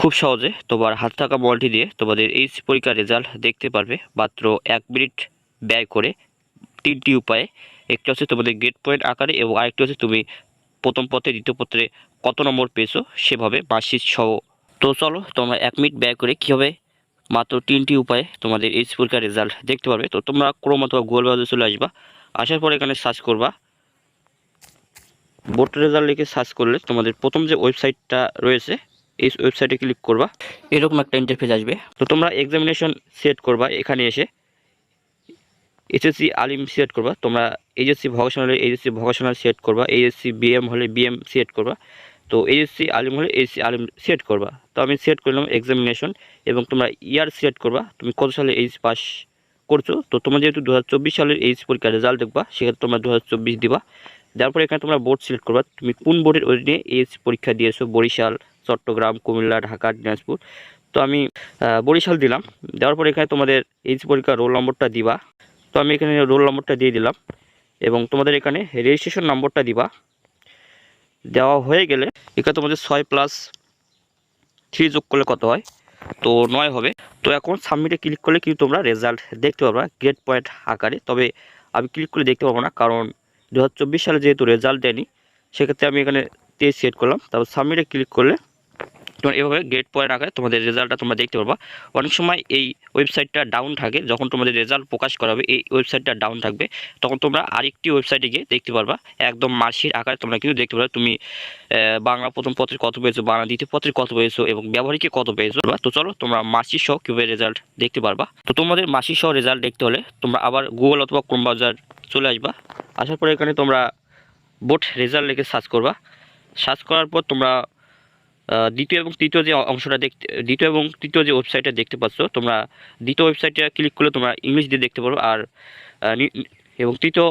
খুব সহজে তোমার হাতে থাকা মোবাইলটি দিয়ে তোমাদের এই পরীক্ষার রেজাল্ট দেখতে পারবে। মাত্র এক মিনিট ব্যয় করে তিনটি উপায়ে। একটি হচ্ছে তোমাদের গেট পয়েন্ট আকারে এবং আরেকটি হচ্ছে তুমি প্রথম পত্রে দ্বিতীয় পত্রে কত নম্বর পেয়েছ সেভাবে মার্কশিট সহ। তো চলো, তোমরা এক মিনিট ব্যয় করে কীভাবে মাত্র তিনটি উপায়ে তোমাদের এই পরীক্ষার রেজাল্ট দেখতে পারবে। তো তোমরা ক্রোম অথবা গুগল ব্রাউজারে চলে আসবা। আসার পর এখানে সার্চ করবা। বোর্ড রেজাল্ট লিখে সার্চ করলে তোমাদের প্রথম যে ওয়েবসাইটটা রয়েছে এই ওয়েবসাইটে ক্লিক করবা। এরকম একটা ইন্টারফেস আসবে। তো তোমরা এক্সামিনেশন সেট করবা এখানে এসে। এসএসসি আলিম সিলেক্ট করবা। তোমরা এইচএসসি ভকেশনাল হলে এইচএসসি ভকেশনাল সিলেক্ট করবা। এইচএসসি বিএম হলে বিএম সিলেক্ট করবা। তো এইচএসসি আলিম হলে এইচএসসি আলিম সিলেক্ট করবা। তো আমি সিলেক্ট করলাম এক্সামিনেশন এবং তোমরা ইয়ার সিলেক্ট করবা। তুমি কত সালে এইচ পাস করছ? তো তোমরা যেহেতু দু হাজার চব্বিশ সালের এইচ পরীক্ষার রেজাল্ট দেখবা সেক্ষেত্রে তোমরা দু হাজার চব্বিশ দিবা। দেওয়ার পরে এখানে তোমরা বোর্ড সিলেক্ট করবা। তুমি কোন বোর্ডের অধীনে এইচ পরীক্ষা দিয়েছ? বরিশাল চট্টগ্রাম, কুমিল্লা, ঢাকা, দিনাজপুর। তো আমি বরিশাল দিলাম। দেওয়ার পর এখানে তোমাদের এইচ পরীক্ষার রোল নম্বরটা দিবা। তো আমি এখানে রোল নম্বরটা দিয়ে দিলাম এবং তোমাদের এখানে রেজিস্ট্রেশন নম্বরটা দিবা। দেওয়া হয়ে গেলে এখানে তোমাদের ছয় প্লাস থ্রি যোগ করলে কত হয়? তো নয় হবে। তো এখন সাবমিটে ক্লিক করলে কিন্তু তোমরা রেজাল্ট দেখতে পারবা গ্রেড পয়েন্ট আকারে। তবে আমি ক্লিক করে দেখতে পাবো না কারণ দু হাজার চব্বিশ সালে যেহেতু রেজাল্ট দেয়নি, সেক্ষেত্রে আমি এখানে তেইশ সেট করলাম। তারপর সাবমিটে ক্লিক করলে তোমার এভাবে গ্রেড পয়েন্ট আকারে তোমাদের রেজাল্টটা তোমরা দেখতে পারবা। অনেক সময় এই ওয়েবসাইটটা ডাউন থাকে, যখন তোমাদের রেজাল্ট প্রকাশ করা হবে, এই ওয়েবসাইটটা ডাউন থাকবে, তখন তোমরা আরেকটি ওয়েবসাইটে গিয়ে দেখতে পারবা। একদম মার্কশিট আকারে তোমরা কিন্তু দেখতে পারবে, তুমি বাংলা প্রথম পত্রে কত পেয়েছ, বাংলা দ্বিতীয় পত্রে কত পেয়েছ এবং ব্যবহারিকে কত পেয়েছ তো চলো, তোমরা মার্কশিট সহ কীভাবে রেজাল্ট দেখতে পারবা। তো তোমাদের মার্কশিট সহ রেজাল্ট দেখতে হলে তোমরা আবার গুগল অথবা ক্রোম ব্রাউজার চলে আসবা। আসার পরে এখানে তোমরা বোট রেজাল্ট লিখে সার্চ করবা। সার্চ করার পর তোমরা দ্বিতীয় এবং তৃতীয় যে অংশটা দেখতে, দ্বিতীয় এবং তৃতীয় যে ওয়েবসাইটটা দেখতে পাচ্ছ, তোমরা দ্বিতীয় ওয়েবসাইটে ক্লিক করলে তোমরা ইংলিশ দিয়ে দেখতে পারো। আর এবং তৃতীয়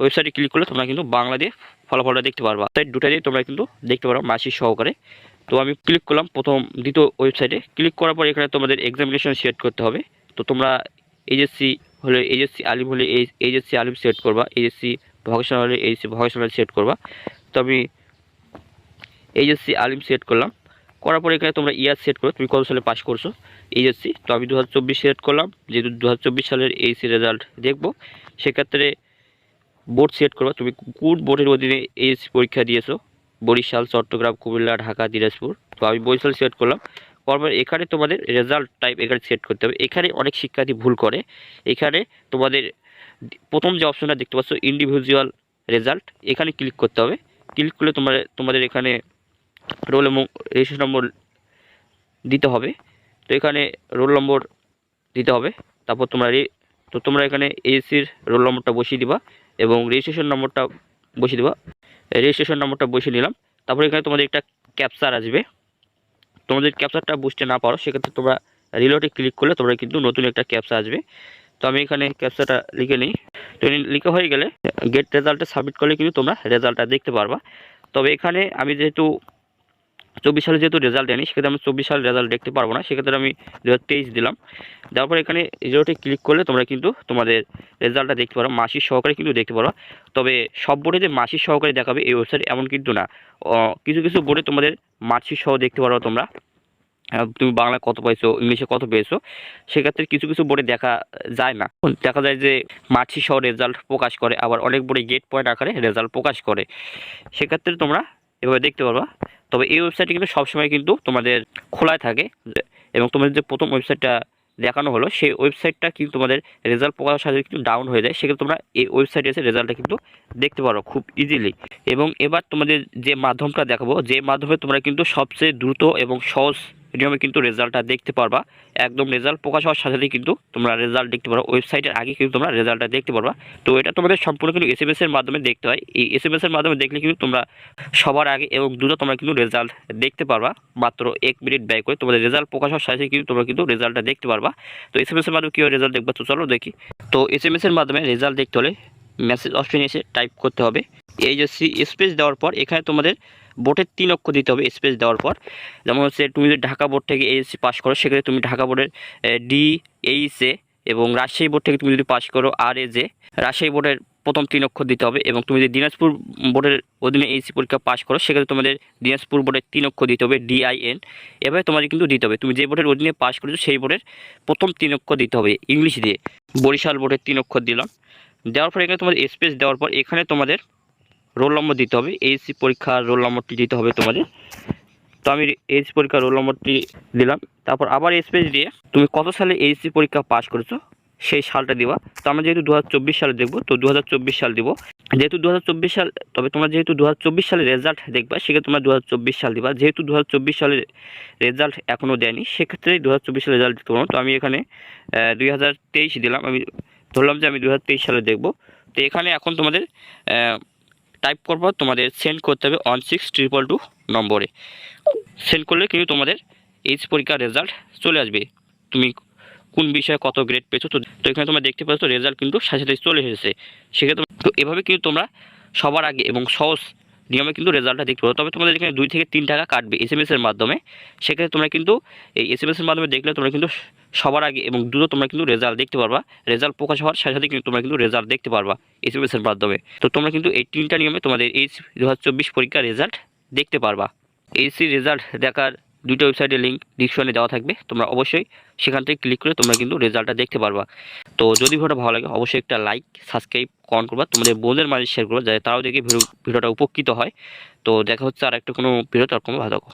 ওয়েবসাইটে ক্লিক করলে তোমরা কিন্তু বাংলা দিয়ে ফলাফলটা দেখতে পারবা। সাইট দুটা দিয়ে তোমরা কিন্তু দেখতে পারো মাসিক সহকারে। তো আমি ক্লিক করলাম প্রথম দ্বিতীয় ওয়েবসাইটে ক্লিক করার পর এখানে তোমাদের এক্সামিনেশন সিলেক্ট করতে হবে। তো তোমরা এইচএসসি হলে এইচএসসি আলিম হলে এইচএসসি আলিম সিলেক্ট করবা। এইচএসসি ভকেশনাল হলে এইচএসসি ভকেশনাল সিলেক্ট করবা। তো আমি এইচএসসি আলিম সিলেক্ট করলাম। করার পরে এখানে তোমরা ইয়ার সেট করো, তুমি কত সালে পাস করছ? এইচএসসি তো আমি দু হাজার চব্বিশ সিলেক্ট করলাম, যেহেতু দু হাজার চব্বিশ সালের এইচসি রেজাল্ট দেখব, সেক্ষেত্রে বোর্ড সিলেক্ট করবা। তুমি কোন বোর্ডের অধীনে এইচসি পরীক্ষা দিয়েছ? বরিশাল, চট্টগ্রাম, কুমিল্লা, ঢাকা, দিনাজপুর। তো আমি বরিশাল সিলেক্ট করলাম, করার এখানে তোমাদের রেজাল্ট টাইপ এখানে সেট করতে হবে। এখানে অনেক শিক্ষার্থী ভুল করে। এখানে তোমাদের প্রথম যে অপশনটা দেখতে পাচ্ছ ইন্ডিভিজুয়াল রেজাল্ট এখানে ক্লিক করতে হবে। ক্লিক করলে তোমাদের তোমাদের এখানে রোল এবং রেজিস্ট্রেশন নম্বর দিতে হবে। তো এখানে রোল নম্বর দিতে হবে। তারপর তোমরা তো তোমরা এখানে এসির রোল নম্বরটা বসিয়ে দিবা এবং রেজিস্ট্রেশন নম্বরটা বসিয়ে দিবা। রেজিস্ট্রেশন নম্বরটা বসিয়ে নিলাম। তারপর এখানে তোমাদের একটা ক্যাপচার আসবে। তোমাদের ক্যাপচারটা বুঝতে না পারো, সেক্ষেত্রে তোমরা রিলোটে ক্লিক করলে তোমরা কিন্তু নতুন একটা ক্যাপচা আসবে। তো আমি এখানে ক্যাপচাটা লিখে নিই। তো লিখে হয়ে গেলে গেট রেজাল্টে সাবমিট করলে কিন্তু তোমরা রেজাল্টটা দেখতে পারবা। তবে এখানে আমি যেহেতু চব্বিশ সালে যেহেতু রেজাল্ট দেয়নি, সেক্ষেত্রে আমি চব্বিশ সালের রেজাল্ট দেখতে পারব না। সেক্ষেত্রে আমি দু হাজার তেইশ দিলাম। দেওয়ার পর এখানে জিরোতে ক্লিক করলে তোমরা কিন্তু তোমাদের রেজাল্টটা দেখতে পারো। মাসিক সহকারে কিন্তু দেখতে পারো। তবে সব বোর্ডে যে মাসিক সহকারে দেখাবে এই ওয়েবসাইট এমন কিন্তু না। কিছু কিছু বোর্ডে তোমাদের মার্কশিট সহ দেখতে পারো তোমরা। তুমি বাংলা কত পেয়েছ ইংলিশে কত পেয়েছ, সেক্ষেত্রে কিছু কিছু বোর্ডে দেখা যায় না। দেখা যায় যে মার্কশিট সহ রেজাল্ট প্রকাশ করে, আবার অনেক বোর্ডে গেট পয়েন্ট আকারে রেজাল্ট প্রকাশ করে। সেক্ষেত্রে তোমরা এভাবে দেখতে পারবা। তবে এই ওয়েবসাইটটি কিন্তু সবসময় কিন্তু তোমাদের খোলায় থাকে এবং তোমাদের যে প্রথম ওয়েবসাইটটা দেখানো হলো, সেই ওয়েবসাইটটা কিন্তু তোমাদের রেজাল্ট প্রকাশের সাথে কিন্তু ডাউন হয়ে যায়। সেক্ষেত্রে তোমরা এই ওয়েবসাইটে এসে রেজাল্টটা কিন্তু দেখতে পারো খুব ইজিলি এবং এবার তোমাদের যে মাধ্যমটা দেখাবো, যে মাধ্যমে তোমরা কিন্তু সবচেয়ে দ্রুত এবং সহজ নিয়মে কিন্তু রেজাল্টটা দেখতে পারবা। একদম রেজাল্ট প্রকাশ হওয়ার সাথে সাথেই কিন্তু তোমরা রেজাল্ট দেখতে পারো ওয়েবসাইটের আগে কিন্তু তোমরা রেজাল্টটা দেখতে পারবা। তো এটা তোমাদের সম্পূর্ণ কিন্তু এস এম এর মাধ্যমে দেখতে হয়। এই এস এম এর মাধ্যমে দেখলে কিন্তু তোমরা সবার আগে এবং দ্রুত তোমরা কিন্তু রেজাল্ট দেখতে পারবা। মাত্র এক মিনিট ব্যয় করে তোমাদের রেজাল্ট প্রকাশ হওয়ার সাথে সাথে কিন্তু তোমরা কিন্তু রেজাল্টটা দেখতে পারবা। তো এস এম এর মাধ্যমে কীভাবে রেজাল্ট দেখবা? তো চলো দেখি। তো এস এম এর মাধ্যমে রেজাল্ট দেখতে হলে মেসেজ অপশনে এসে টাইপ করতে হবে। এই যে সি স্পেস দেওয়ার পর, এখানে তোমাদের বোর্ডের তিন অক্ষর দিতে হবে স্পেস দেওয়ার পর। যেমন হচ্ছে তুমি যদি ঢাকা বোর্ড থেকে এইচএসসি পাস করো, সেক্ষেত্রে তুমি ঢাকা বোর্ডের ডি এইচ এ এবং রাজশাহী বোর্ড থেকে তুমি যদি পাস করো আর এ জে রাজশাহী বোর্ডের প্রথম তিন অক্ষর দিতে হবে এবং তুমি যদি দিনাজপুর বোর্ডের অধীনে এইচএসসি পরীক্ষা পাশ করো, সেক্ষেত্রে তোমাদের দিনাজপুর বোর্ডের তিন অক্ষর দিতে হবে ডিআইএন এভাবে তোমাদের কিন্তু দিতে হবে। তুমি যে বোর্ডের অধীনে পাশ করেছ, সেই বোর্ডের প্রথম তিন অক্ষর দিতে হবে ইংলিশ দিয়ে। বরিশাল বোর্ডের তিন অক্ষর দিলাম। দেওয়ার পর এখানে তোমাদের স্পেস দেওয়ার পর, এখানে তোমাদের রোল নম্বর দিতে হবে এইচসি পরীক্ষার রোল নম্বরটি দিতে হবে তোমাদের। তো আমি এইচসি পরীক্ষার রোল নম্বরটি দিলাম, তারপর আবার স্পেস দিয়ে তুমি কত সালে এইচসি পরীক্ষা পাস করেছ সেই সালটা দিবা। তো আমরা যেহেতু দু হাজার চব্বিশ সালে দেখব, তো দু হাজার চব্বিশ সাল দিব। যেহেতু দু হাজার চব্বিশ সাল, তবে তোমরা যেহেতু দু হাজার চব্বিশ সালে রেজাল্ট দেখবা, সেক্ষেত্রে তোমরা দু হাজার চব্বিশ সাল দিবা। যেহেতু দু সালের রেজাল্ট এখনও দেয়নি, সেক্ষেত্রে দু সালের রেজাল্ট দিতে তো আমি এখানে দু হাজার তেইশ দিলাম। আমি ধরলাম যে আমি দু হাজার তেইশ সালে দেখব। তো এখানে এখন তোমাদের টাইপ করব, তোমাদের সেন্ড করতে হবে ওয়ান সিক্স ট্রিপল টু নম্বরে। সেন্ড করলে কিন্তু তোমাদের এইচ পরীক্ষার রেজাল্ট চলে আসবে। তুমি কোন বিষয়ে কত গ্রেড পেয়েছ, তো তো এখানে তোমরা দেখতে পাচ্ছ রেজাল্ট কিন্তু সাথে সাথে চলে এসেছে। সেক্ষেত্রে তো এভাবে কিন্তু তোমরা সবার আগে এবং সহজ নিয়মে কিন্তু রেজাল্টটা দেখতে পাবো। তবে তোমাদের এখানে দুই থেকে তিন টাকা কাটবে এস এম এসের মাধ্যমে। সেক্ষেত্রে তোমরা কিন্তু এই এস এম এসের মাধ্যমে দেখলে তোমরা কিন্তু সবার আগে এবং দ্রুত তোমরা কিন্তু রেজাল্ট দেখতে পারবা। রেজাল্ট প্রকাশ হওয়ার সাথে সাথে কিন্তু তোমরা কিন্তু রেজাল্ট দেখতে পারবা এস এম এসের মাধ্যমে। তো তোমরা কিন্তু এই তিনটা নিয়মে তোমাদের এই দু হাজার চব্বিশ পরীক্ষার রেজাল্ট দেখতে পারবা। এইসি রেজাল্ট দেখার দুটো ওয়েবসাইটের লিঙ্ক ডিসক্রিপশনে দেওয়া থাকবে। তোমরা অবশ্যই সেখান থেকে ক্লিক করে তোমরা কিন্তু রেজাল্টটা দেখতে পারবা। তো যদি ভিডিওটা ভালো লাগে, অবশ্যই একটা লাইক সাবস্ক্রাইব কমেন্ট করবা। তোমাদের বোনদের মাঝে শেয়ার করবা, যাতে তারাও দেখে ভিডিও ভিডিওটা উপকৃত হয়। তো দেখা হচ্ছে আর একটা কোনো ভিডিও তার কোনো ভালো